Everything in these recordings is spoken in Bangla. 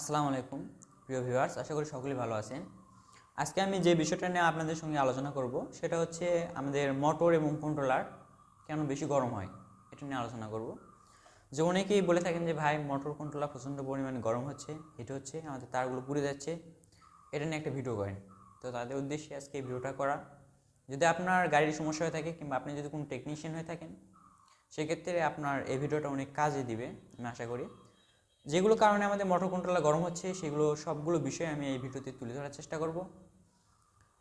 আসসালামু আলাইকুম, প্রিয় ভিউয়ার্স, আশা করি সকলেই ভালো আছেন। আজকে আমি যে বিষয়টা নিয়ে আপনাদের সঙ্গে আলোচনা করব, সেটা হচ্ছে আমাদের মোটর এবং কন্ট্রোলার কেন বেশি গরম হয়, এটা নিয়ে আলোচনা করব। যে অনেকেই বলে থাকেন যে, ভাই, মোটর কন্ট্রোলার প্রচণ্ড পরিমাণে গরম হচ্ছে হিট হচ্ছে আমাদের তারগুলো পুড়ে যাচ্ছে। এটা নিয়ে একটা ভিডিও করেন। তো তাদের উদ্দেশ্যে আজকে এই ভিডিওটা করা। যদি আপনার গাড়ির সমস্যা হয়ে থাকে কিংবা আপনি যদি কোনো টেকনিশিয়ান হয়ে থাকেন, সেক্ষেত্রে আপনার এই ভিডিওটা অনেক কাজে দিবে, আমি আশা করি। যেগুলো কারণে আমাদের মোটর কন্ট্রোলার গরম হচ্ছে, সেগুলো সবগুলো বিষয় আমি এই ভিডিওতে তুলে ধরার চেষ্টা করব।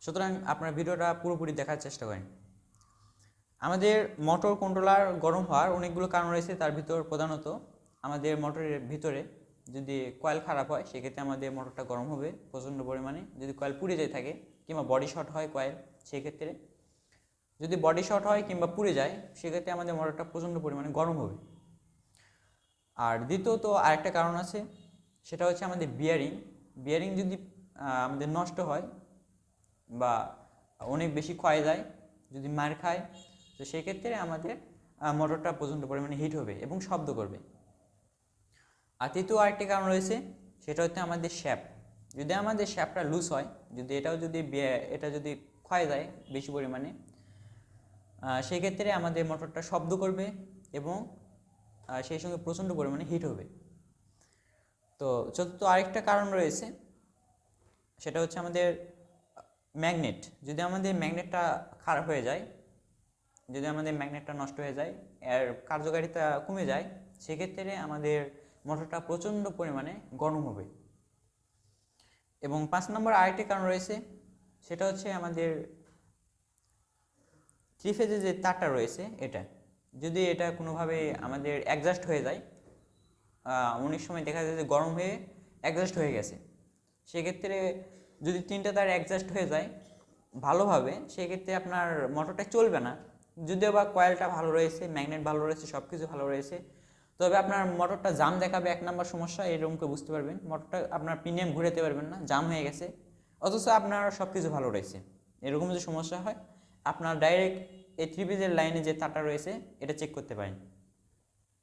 সুতরাং আপনার ভিডিওটা পুরোপুরি দেখার চেষ্টা করেন। আমাদের মোটর কন্ট্রোলার গরম হওয়ার অনেকগুলো কারণ রয়েছে, তার ভিতর প্রধানত আমাদের মোটরের ভিতরে যদি কয়েল খারাপ হয়, সেক্ষেত্রে আমাদের মোটরটা গরম হবে প্রচণ্ড পরিমাণে। যদি কয়েল পুড়ে যায় থাকে, কিংবা বডি শর্ট হয় কয়েল সেক্ষেত্রে। যদি বডি শর্ট হয় কিংবা পুড়ে যায়, সেক্ষেত্রে আমাদের মোটরটা প্রচণ্ড পরিমাণে গরম হবে। আর দ্বিতীয়ত আরেকটা কারণ আছে, সেটা হচ্ছে আমাদের বিয়ারিং বিয়ারিং যদি আমাদের নষ্ট হয় বা অনেক বেশি ক্ষয় যায়, যদি মার খায়, তো সেক্ষেত্রে আমাদের মোটরটা প্রচণ্ড পরিমাণে হিট হবে এবং শব্দ করবে। আর তৃতীয় আরেকটি কারণ রয়েছে, সেটা হচ্ছে আমাদের শ্যাপ। যদি আমাদের শ্যাপটা লুজ হয়, যদি এটাও যদি এটা যদি ক্ষয় যায় বেশি পরিমাণে সেক্ষেত্রে আমাদের মোটরটা শব্দ করবে এবং সেই সঙ্গে প্রচণ্ড পরিমাণে হিট হবে। তো চতুর্থ আরেকটা কারণ রয়েছে, সেটা হচ্ছে আমাদের ম্যাগনেট যদি আমাদের ম্যাগনেটটা খারাপ হয়ে যায়, যদি আমাদের ম্যাগনেটটা নষ্ট হয়ে যায়, এর কার্যকারিতা কমে যায়, সেক্ষেত্রে আমাদের মোটরটা প্রচণ্ড পরিমাণে গরম হবে। এবং পাঁচ নম্বর আরেকটি কারণ রয়েছে, সেটা হচ্ছে আমাদের থ্রি যে তারটা রয়েছে, এটা। যদি এটা কোনোভাবে আমাদের অ্যাডজাস্ট হয়ে যায় অনেক সময় দেখা যায় যে গরম হয়ে অ্যাডজাস্ট হয়ে গেছে। সেক্ষেত্রে যদি তিনটা তার অ্যাডজাস্ট হয়ে যায় ভালোভাবে, সেক্ষেত্রে আপনার মোটরটা চলবে না। যদিও বা কয়েলটা ভালো রয়েছে ম্যাগনেট ভালো রয়েছে সব কিছু ভালো রয়েছে, তবে আপনার মোটরটা জাম দেখাবে এক নম্বর সমস্যা এরকমকে বুঝতে পারবেন। মোটরটা আপনার প্রিমিয়াম ঘুরাতে পারবেন না জাম হয়ে গেছে। অথচ আপনার সব কিছু ভালো রয়েছে। এরকম যে সমস্যা হয়, আপনার ডাইরেক্ট এই থ্রি পিজের লাইনে যে তারটা রয়েছে, এটা চেক করতে পারেন।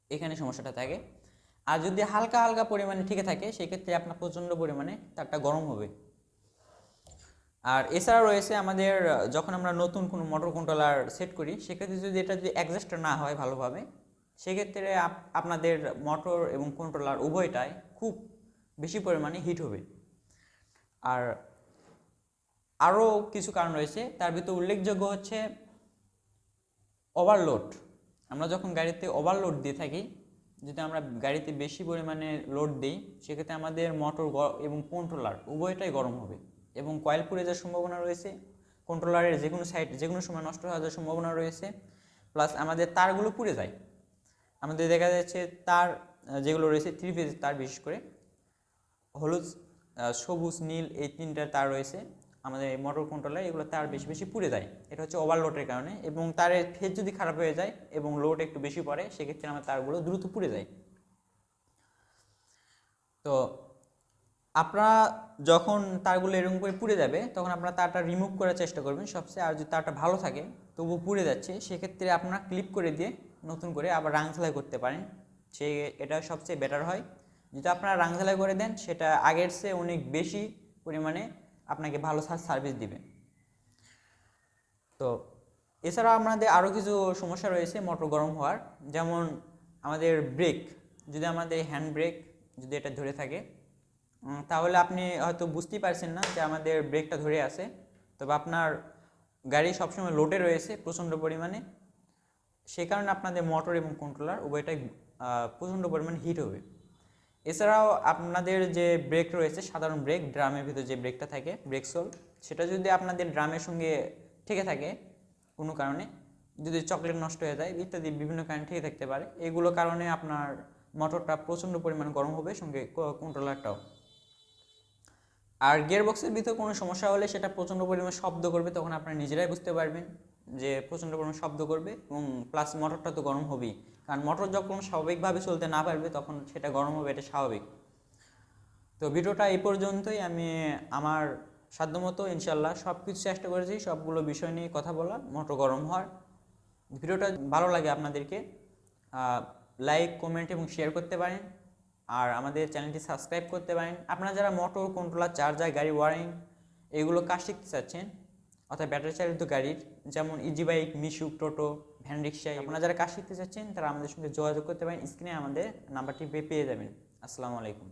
এখানে সমস্যাটা থাকে। আর যদি হালকা হালকা পরিমাণে ঠিক থাকে, সেক্ষেত্রে আপনার প্রচণ্ড পরিমাণে তারটা গরম হবে। আর এছাড়া রয়েছে আমাদের, যখন আমরা নতুন কোনো মোটর কন্ট্রোলার সেট করি, সেক্ষেত্রে যদি এটা যদি অ্যাডজাস্ট না হয় ভালোভাবে, সেক্ষেত্রে আপ- আপনাদের মোটর এবং কন্ট্রোলার উভয়টাই খুব বেশি পরিমাণে হিট হবে। আর আরও কিছু কারণ রয়েছে, তার ভিতর উল্লেখযোগ্য হচ্ছে ওভারলোড আমরা যখন গাড়িতে ওভারলোড দিয়ে থাকি, যদি আমরা গাড়িতে বেশি পরিমাণে লোড দিই, সেক্ষেত্রে আমাদের মোটর এবং কন্ট্রোলার উভয়টাই গরম হবে এবং কয়েল পুড়ে যাওয়ার সম্ভাবনা রয়েছে কন্ট্রোলারের যে কোনো সাইড যে কোনো সময় নষ্ট হওয়ার সম্ভাবনা রয়েছে প্লাস আমাদের তারগুলো পুড়ে যায়। আমাদের দেখা যাচ্ছে তার যেগুলো রয়েছে থ্রি ফেজ তার বিশেষ করে, হলুদ সবুজ, নীল এই তিনটা তার রয়েছে। আমাদের এই মোটর কন্ট্রোলার এগুলো তার বেশি বেশি পুড়ে যায়। এটা হচ্ছে ওভারলোডের কারণে এবং তারের ফেজ যদি খারাপ হয়ে যায় এবং লোড একটু বেশি পড়ে সেক্ষেত্রে আমার তারগুলো দ্রুত পুড়ে যায়। তো আপনারা যখন তারগুলো এরকম করে পুড়ে যাবে তখন আপনারা তারটা রিমুভ করার চেষ্টা করবেন। সবচেয়ে আর যদি তারটা ভালো থাকে তবুও পুড়ে যাচ্ছে সেক্ষেত্রে আপনারা ক্লিপ করে দিয়ে নতুন করে আবার রাং ঝালাই করতে পারেন। সে এটা সবচেয়ে বেটার হয়। যদি আপনারা রাং ঝালাই করে দেন সেটা আগের চেয়ে অনেক বেশি পরিমাণে আপনাকে ভালো সার্ভিস দিবে। তো এছাড়াও আমাদের আরও কিছু সমস্যা রয়েছে মোটর গরম হওয়ার। যেমন আমাদের ব্রেক যদি আমাদের হ্যান্ড ব্রেক যদি এটা ধরে থাকে তাহলে আপনি হয়তো বুঝতেই পারছেন না যে আমাদের ব্রেকটা ধরে আছে। তবে আপনার গাড়ি সবসময় লোডে রয়েছে প্রচণ্ড পরিমাণে। সে কারণে আপনাদের মোটর এবং কন্ট্রোলার উভয়টাই প্রচণ্ড পরিমাণে হিট হবে। এছাড়াও আপনাদের যে ব্রেক রয়েছে, সাধারণ ব্রেক ড্রামের ভিতর যে ব্রেকটা থাকে ব্রেক সোল সেটা যদি আপনাদের ড্রামের সঙ্গে ঠেকে থাকে, কোনো কারণে, যদি চকলেট নষ্ট হয়ে যায়, ইত্যাদি বিভিন্ন কারণে ঠেকে থাকতে পারে, এগুলো কারণে আপনার মোটরটা প্রচণ্ড পরিমাণ গরম হবে, সঙ্গে কন্ট্রোলারটাও আর গিয়ার বক্সের ভিতরে কোনো সমস্যা হলে সেটা প্রচণ্ড পরিমাণ শব্দ করবে, তখন আপনারা নিজেরাই বুঝতে পারবেন। যে প্রচণ্ড পরিমাণ শব্দ করবে এবং প্লাস মোটরটা তো গরম হবেই। কারণ মোটর যখন স্বাভাবিকভাবে চলতে না পারবে তখন সেটা গরম হবে, এটা স্বাভাবিক। তো ভিডিওটা এই পর্যন্তই। আমি আমার সাধ্যমতো ইনশাল্লাহ সব কিছু চেষ্টা করেছি, সবগুলো বিষয় নিয়ে কথা বলা মোটর গরম হওয়ার। ভিডিওটা ভালো লাগে আপনাদেরকে। লাইক কমেন্ট এবং শেয়ার করতে পারেন। আর আমাদের চ্যানেলটি সাবস্ক্রাইব করতে পারেন। আপনারা যারা মোটর কন্ট্রোলার চার্জার গাড়ি ওয়ারিং এগুলো কাজ শিখতে চাচ্ছেন? অর্থাৎ ব্যাটারি চালিত গাড়ির, যেমন ইজি বাইক মিশুক টোটো ভ্যান রিক্সা আপনারা যারা কাজ শিখতে চাচ্ছেন, তারা আমাদের সঙ্গে যোগাযোগ করতে পারেন। স্ক্রিনে আমাদের নাম্বারটি পেয়ে যাবেন। আসসালামু আলাইকুম।